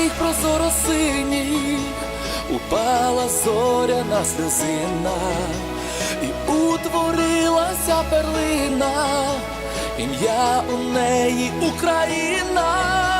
твоїх прозоро синіх упала зоряна слезина, і утворилася перлина, ім'я у неї Україна.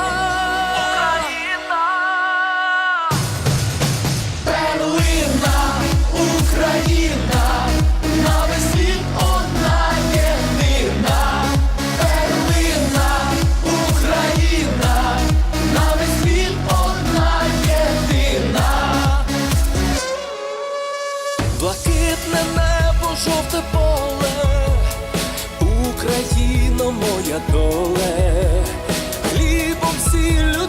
моя доле, хлібом сіллю